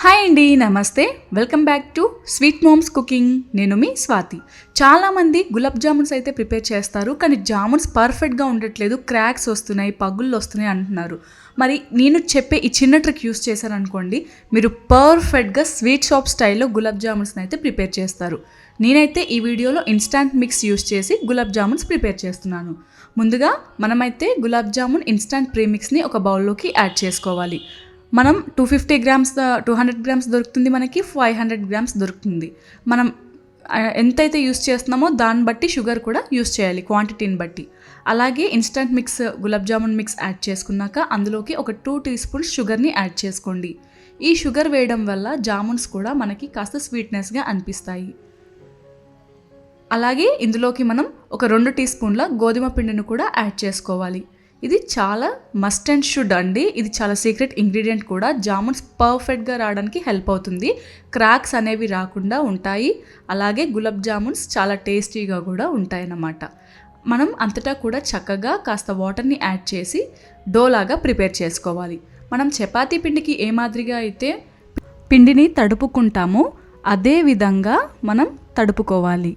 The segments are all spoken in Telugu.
హాయ్ అండి నమస్తే. Welcome back to sweet moms cooking. నేను మీ స్వాతి. చాలామంది గులాబ్ జామున్స్ అయితే ప్రిపేర్ చేస్తారు కానీ జామున్స్ పర్ఫెక్ట్గా ఉండట్లేదు. క్రాక్స్ వస్తున్నాయి పగుళ్ళు వస్తున్నాయి అంటున్నారు. మరి నేను చెప్పే ఈ చిన్న ట్రిక్ యూస్ చేశారనుకోండి మీరు పర్ఫెక్ట్గా స్వీట్ షాప్ స్టైల్లో గులాబ్ జామున్స్ని అయితే ప్రిపేర్ చేస్తారు. నేనైతే ఈ వీడియోలో ఇన్స్టాంట్ మిక్స్ యూస్ చేసి గులాబ్ జామున్స్ ప్రిపేర్ చేస్తున్నాను. ముందుగా మనమైతే గులాబ్ జామున్ ఇన్స్టాంట్ ప్రీమిక్స్ని ఒక బౌల్లోకి యాడ్ చేసుకోవాలి. మనం two fifty grams two hundred grams దొరుకుతుంది మనకి ఫైవ్ హండ్రెడ్ గ్రామ్స్ దొరుకుతుంది. మనం ఎంతైతే యూస్ చేస్తున్నామో దాన్ని బట్టి షుగర్ కూడా యూస్ చేయాలి క్వాంటిటీని బట్టి. అలాగే instant mix gulab jamun mix add చేసుకున్నాక అందులోకి ఒక టూ టీ స్పూన్స్ షుగర్ని యాడ్ చేసుకోండి. ఈ షుగర్ వేయడం వల్ల జామున్స్ కూడా మనకి కాస్త స్వీట్నెస్గా అనిపిస్తాయి. అలాగే ఇందులోకి మనం ఒక రెండు టీ స్పూన్ల గోధుమ పిండిని కూడా యాడ్ చేసుకోవాలి. ఇది చాలా మస్ట్ అండ్ షుడ్ అండి. ఇది చాలా సీక్రెట్ ఇంగ్రీడియంట్ కూడా. జామున్స్ పర్ఫెక్ట్గా రావడానికి హెల్ప్ అవుతుంది. క్రాక్స్ అనేవి రాకుండా ఉంటాయి. అలాగే గులాబ్ జామున్స్ చాలా టేస్టీగా కూడా ఉంటాయి అన్నమాట మనం అంతటా కూడా చక్కగా కాస్త వాటర్ని యాడ్ చేసి డోలాగా ప్రిపేర్ చేసుకోవాలి. మనం చపాతీ పిండికి ఏ మాదిరిగా అయితే పిండిని తడుపుకుంటామో అదే విధంగా మనం తడుపుకోవాలి.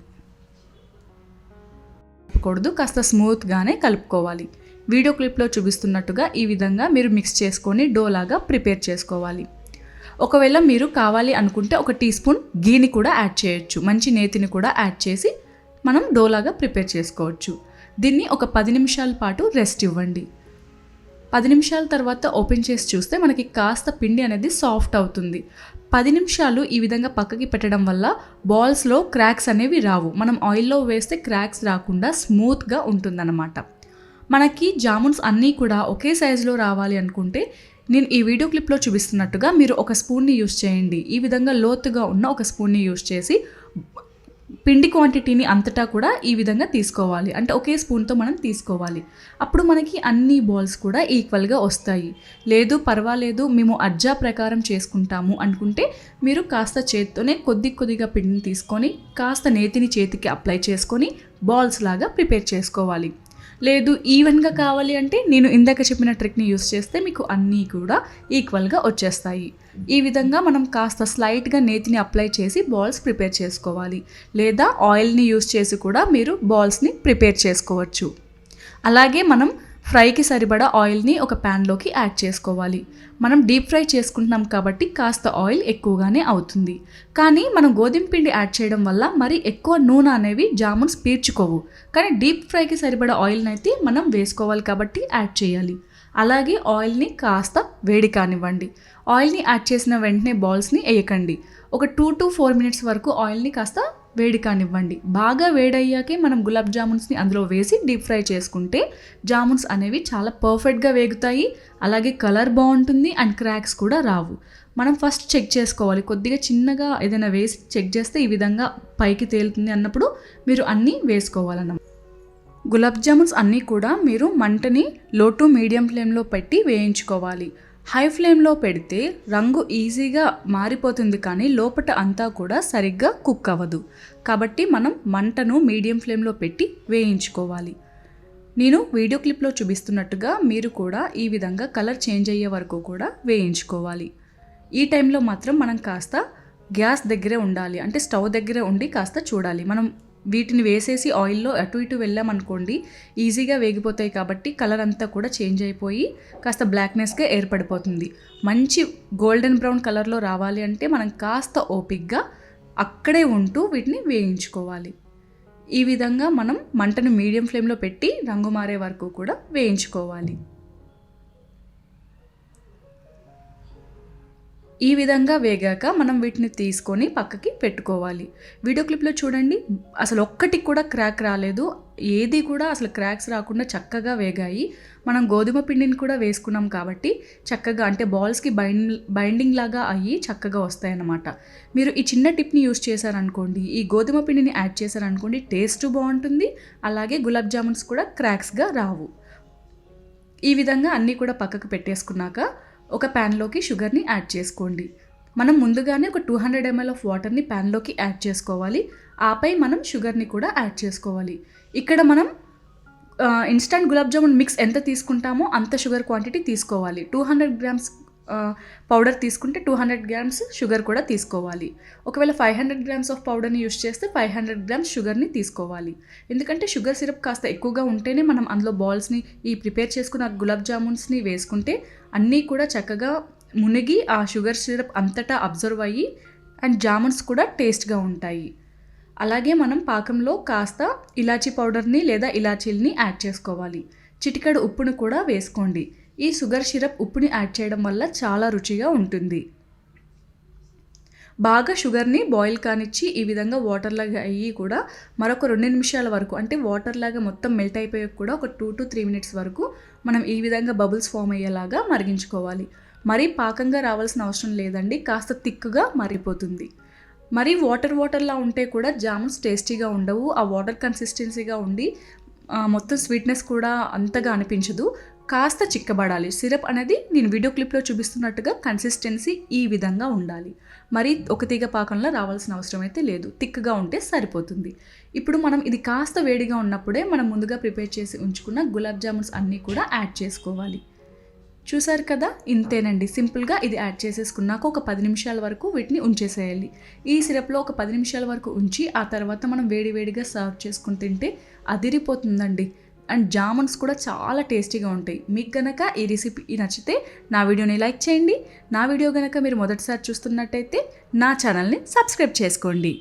కూడదు కాస్త స్మూత్గానే కలుపుకోవాలి. వీడియో క్లిప్లో చూపిస్తున్నట్టుగా ఈ విధంగా మీరు మిక్స్ చేసుకొని డోలాగా ప్రిపేర్ చేసుకోవాలి. ఒకవేళ మీరు కావాలి అనుకుంటే ఒక టీ స్పూన్ గీని కూడా యాడ్ చేయొచ్చు. మంచి నేతిని కూడా యాడ్ చేసి మనం డోలాగా ప్రిపేర్ చేసుకోవచ్చు. దీన్ని ఒక పది నిమిషాల పాటు రెస్ట్ ఇవ్వండి. పది నిమిషాల తర్వాత ఓపెన్ చేసి చూస్తే మనకి కాస్త పిండి అనేది సాఫ్ట్ అవుతుంది. పది నిమిషాలు ఈ విధంగా పక్కకి పెట్టడం వల్ల బాల్స్లో క్రాక్స్ అనేవి రావు. మనం ఆయిల్లో వేస్తే క్రాక్స్ రాకుండా స్మూత్గా ఉంటుందన్నమాట. మనకి జామున్స్ అన్నీ కూడా ఒకే సైజులో రావాలి అనుకుంటే నేను ఈ వీడియో క్లిప్లో చూపిస్తున్నట్టుగా మీరు ఒక స్పూన్ని యూస్ చేయండి. ఈ విధంగా లోతుగా ఉన్న ఒక స్పూన్ని యూస్ చేసి పిండి క్వాంటిటీని అంతటా కూడా ఈ విధంగా తీసుకోవాలి. అంటే ఒకే స్పూన్తో మనం తీసుకోవాలి. అప్పుడు మనకి అన్ని బాల్స్ కూడా ఈక్వల్గా వస్తాయి. లేదు పర్వాలేదు మేము అజ్జా ప్రకారం చేసుకుంటాము అనుకుంటే మీరు కాస్త చేత్తోనే కొద్ది కొద్దిగా పిండిని తీసుకొని కాస్త నేతిని చేతికి అప్లై చేసుకొని బాల్స్ లాగా ప్రిపేర్ చేసుకోవాలి. లేదు ఈవెన్గా కావాలి అంటే నేను ఇందాక చెప్పిన ట్రిక్ని యూస్ చేస్తే మీకు అన్నీ కూడా ఈక్వల్గా వచ్చేస్తాయి. ఈ విధంగా మనం కాస్త స్లైట్గా నేతిని అప్లై చేసి బాల్స్ ప్రిపేర్ చేసుకోవాలి. లేదా ఆయిల్ని యూస్ చేసి కూడా మీరు బాల్స్ని ప్రిపేర్ చేసుకోవచ్చు. అలాగే మనం ఫ్రైకి సరిపడా ఆయిల్ని ఒక ప్యాన్లోకి యాడ్ చేసుకోవాలి. మనం డీప్ ఫ్రై చేసుకుంటున్నాం కాబట్టి కాస్త ఆయిల్ ఎక్కువగానే అవుతుంది. కానీ మనం గోధుమ పిండి యాడ్ చేయడం వల్ల మరి ఎక్కువ నూనె అనేవి జామున్స్ పీర్చుకోవు కానీ డీప్ ఫ్రైకి సరిపడా ఆయిల్ని అయితే మనం వేసుకోవాలి కాబట్టి యాడ్ చేయాలి. అలాగే ఆయిల్ని కాస్త వేడి కానివ్వండి. ఆయిల్ని యాడ్ చేసిన వెంటనే బాల్స్ని వేయకండి. ఒక టూ టు ఫోర్ మినిట్స్ వరకు ఆయిల్ని కాస్త వేడి కానివ్వండి. బాగా వేడయ్యాకే మనం గులాబ్ జామున్స్ని అందులో వేసి డీప్ ఫ్రై చేసుకుంటే జామున్స్ అనేవి చాలా పర్ఫెక్ట్గా వేగుతాయి. అలాగే కలర్ బాగుంటుంది అండ్ క్రాక్స్ కూడా రావు. మనం ఫస్ట్ చెక్ చేసుకోవాలి. కొద్దిగా చిన్నగా ఏదైనా వేసి చెక్ చేస్తే ఈ విధంగా పైకి తేలుతుంది అన్నప్పుడు మీరు అన్నీ వేసుకోవాలన్నమాట. గులాబ్ జామున్స్ అన్నీ కూడా మీరు మంటని లో టు మీడియం ఫ్లేమ్లో పెట్టి వేయించుకోవాలి. హై ఫ్లేమ్లో పెడితే రంగు ఈజీగా మారిపోతుంది కానీ లోపట అంతా కూడా సరిగ్గా కుక్ అవ్వదు. కాబట్టి మనం మంటను మీడియం ఫ్లేమ్లో పెట్టి వేయించుకోవాలి. నేను వీడియో క్లిప్లో చూపిస్తున్నట్టుగా మీరు కూడా ఈ విధంగా కలర్ చేంజ్ అయ్యే వరకు కూడా వేయించుకోవాలి. ఈ టైంలో మాత్రం మనం కాస్త గ్యాస్ దగ్గరే ఉండాలి. అంటే స్టవ్ దగ్గరే ఉండి కాస్త చూడాలి. మనం వీటిని వేసేసి ఆయిల్లో అటు ఇటు వెళ్ళామనుకోండి ఈజీగా వేగిపోతాయి కాబట్టి కలర్ అంతా కూడా చేంజ్ అయిపోయి కాస్త బ్లాక్నెస్గా ఏర్పడిపోతుంది. మంచి గోల్డెన్ బ్రౌన్ కలర్లో రావాలి అంటే మనం కాస్త ఓపిక్గా అక్కడే ఉంటూ వీటిని వేయించుకోవాలి. ఈ విధంగా మనం మంటను మీడియం ఫ్లేమ్లో పెట్టి రంగు మారే వరకు కూడా వేయించుకోవాలి. ఈ విధంగా వేగాక మనం వీటిని తీసుకొని పక్కకి పెట్టుకోవాలి. వీడియో క్లిప్లో చూడండి. అసలు ఒక్కటి కూడా క్రాక్ రాలేదు. ఏది కూడా అసలు క్రాక్స్ రాకుండా చక్కగా వేగాయి. మనం గోధుమ పిండిని కూడా వేసుకున్నాం కాబట్టి చక్కగా అంటే బాల్స్కి బైండ్ బైండింగ్ లాగా అయ్యి చక్కగా వస్తాయన్నమాట. మీరు ఈ చిన్న టిప్ని యూస్ చేశారనుకోండి ఈ గోధుమ పిండిని యాడ్ చేశారనుకోండి టేస్ట్ బాగుంటుంది. అలాగే గులాబ్ జామున్స్ కూడా క్రాక్స్గా రావు. ఈ విధంగా అన్నీ కూడా పక్కకు పెట్టేసుకున్నాక ఒక ప్యాన్లోకి షుగర్ని యాడ్ చేసుకోండి. మనం ముందుగానే ఒక టూ హండ్రెడ్ ఎంఎల్ ఆఫ్ వాటర్ని ప్యాన్లోకి యాడ్ చేసుకోవాలి. ఆపై మనం షుగర్ని కూడా యాడ్ చేసుకోవాలి. ఇక్కడ మనం ఇన్స్టంట్ గులాబ్ జామున్ మిక్స్ ఎంత తీసుకుంటామో అంత షుగర్ క్వాంటిటీ తీసుకోవాలి. టూ హండ్రెడ్ గ్రామ్స్ పౌడర్ తీసుకుంటే టూ హండ్రెడ్ గ్రామ్స్ షుగర్ కూడా తీసుకోవాలి. ఒకవేళ ఫైవ్ హండ్రెడ్ గ్రామ్స్ ఆఫ్ పౌడర్ని యూస్ చేస్తే ఫైవ్ హండ్రెడ్ గ్రామ్స్ షుగర్ని తీసుకోవాలి. ఎందుకంటే షుగర్ సిరప్ కాస్త ఎక్కువగా ఉంటేనే మనం అందులో బాల్స్ని ఈ ప్రిపేర్ చేసుకున్న గులాబ్ జామున్స్ని వేసుకుంటే అన్నీ కూడా చక్కగా మునిగి ఆ షుగర్ సిరప్ అంతటా అబ్జర్వ్ అయ్యి అండ్ జామున్స్ కూడా టేస్ట్గా ఉంటాయి. అలాగే మనం పాకంలో కాస్త ఇలాచీ పౌడర్ని లేదా ఇలాచీల్ని యాడ్ చేసుకోవాలి. చిటికెడు ఉప్పును కూడా వేసుకోండి. ఈ షుగర్ సిరప్ ఉప్పుని యాడ్ చేయడం వల్ల చాలా రుచిగా ఉంటుంది. బాగా షుగర్ని బాయిల్ కానిచ్చి ఈ విధంగా వాటర్ లాగా అయ్యి కూడా మరొక రెండు నిమిషాల వరకు అంటే వాటర్ లాగా మొత్తం మెల్ట్ అయిపోయాక కూడా ఒక టూ టు త్రీ మినిట్స్ వరకు మనం ఈ విధంగా బబుల్స్ ఫామ్ అయ్యేలాగా మరిగించుకోవాలి. మరీ పాకంగా రావాల్సిన అవసరం లేదండి కాస్త థిక్గా మరిగిపోతుంది. మరీ వాటర్ వాటర్లా ఉంటే కూడా జామున్స్ టేస్టీగా ఉండవు ఆ వాటర్ కన్సిస్టెన్సీగా ఉండి మొత్తం స్వీట్నెస్ కూడా అంతగా అనిపించదు. కాస్త చిక్కబడాలి. సిరప్ అనేది నేను వీడియో క్లిప్లో చూపిస్తున్నట్టుగా కన్సిస్టెన్సీ ఈ విధంగా ఉండాలి. మరి ఒక తీగ పాకంలో రావాల్సిన అవసరం అయితే లేదు. థిక్గా ఉంటే సరిపోతుంది. ఇప్పుడు మనం ఇది కాస్త వేడిగా ఉన్నప్పుడే మనం ముందుగా ప్రిపేర్ చేసి ఉంచుకున్న గులాబ్ జామున్స్ అన్నీ కూడా యాడ్ చేసుకోవాలి. చూసారు కదా? ఇంతేనండి. సింపుల్గా ఇది యాడ్ చేసేసుకున్నాక ఒక పది నిమిషాల వరకు వీటిని ఉంచేసేయాలి. ఈ సిరప్లో ఒక పది నిమిషాల వరకు ఉంచి ఆ తర్వాత మనం వేడివేడిగా సర్వ్ చేసుకుని తింటే అదిరిపోతుందండి. అండ్ జామున్స్ కూడా చాలా టేస్టీగా ఉంటాయి. మీకు కనుక ఈ రెసిపీ నచ్చితే నా వీడియోని లైక్ చేయండి. నా వీడియో కనుక మీరు మొదటిసారి చూస్తున్నట్టయితే నా ఛానల్ని సబ్స్క్రైబ్ చేసుకోండి.